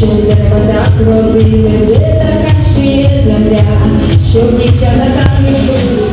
Що треба так робити, де така ще земля, щоб дівчата так не були.